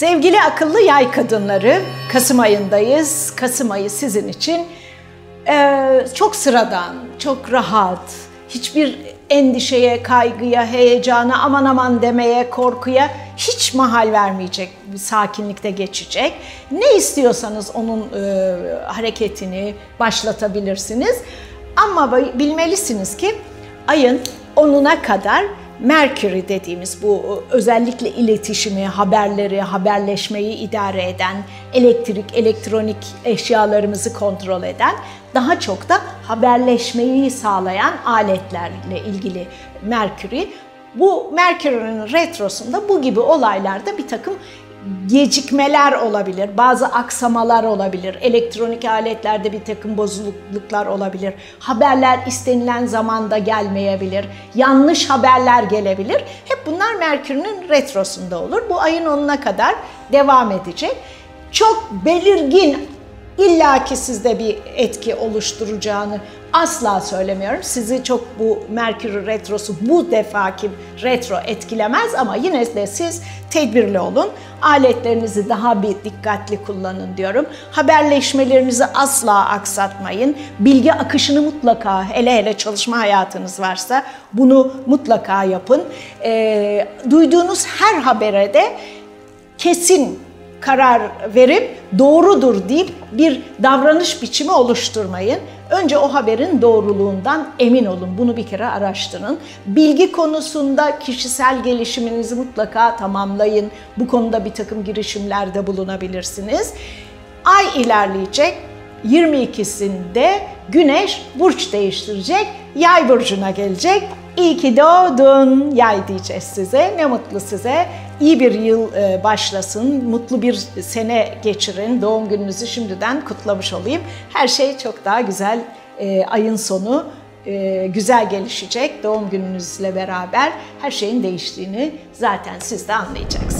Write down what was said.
Sevgili akıllı yay kadınları, Kasım ayındayız. Kasım ayı sizin için e, çok sıradan, çok rahat, hiçbir endişeye, kaygıya, heyecana, aman aman demeye, korkuya hiç mahal vermeyecek, bir sakinlikte geçecek. Ne istiyorsanız onun e, hareketini başlatabilirsiniz. Ama bilmelisiniz ki ayın 10'una kadar Mercury dediğimiz bu özellikle iletişimi, haberleri, haberleşmeyi idare eden, elektrik, elektronik eşyalarımızı kontrol eden, daha çok da haberleşmeyi sağlayan aletlerle ilgili Mercury. Bu Mercury'nin retrosunda bu gibi olaylarda bir takım gecikmeler olabilir, bazı aksamalar olabilir, elektronik aletlerde bir takım bozukluklar olabilir, haberler istenilen zamanda gelmeyebilir, yanlış haberler gelebilir. Hep bunlar Merkür'ün retrosunda olur. Bu ayın 10'una kadar devam edecek. Çok belirgin İlla ki sizde bir etki oluşturacağını asla söylemiyorum. Sizi çok bu Merkür Retrosu bu defaki retro etkilemez ama yine de siz tedbirli olun. Aletlerinizi daha bir dikkatli kullanın diyorum. Haberleşmelerinizi asla aksatmayın. Bilgi akışını mutlaka hele hele çalışma hayatınız varsa bunu mutlaka yapın. E, duyduğunuz her habere de kesin karar verip doğrudur deyip bir davranış biçimi oluşturmayın. Önce o haberin doğruluğundan emin olun. Bunu bir kere araştırın. Bilgi konusunda kişisel gelişiminizi mutlaka tamamlayın. Bu konuda bir takım girişimlerde bulunabilirsiniz. Ay ilerleyecek. 22'sinde Güneş burç değiştirecek. Yay burcuna gelecek. İyi ki doğdun yay diyeceğiz size. Ne mutlu size. İyi bir yıl e, başlasın. Mutlu bir sene geçirin. Doğum gününüzü şimdiden kutlamış olayım. Her şey çok daha güzel e, ayın sonu e, güzel gelişecek. Doğum gününüzle beraber her şeyin değiştiğini zaten siz de anlayacaksınız.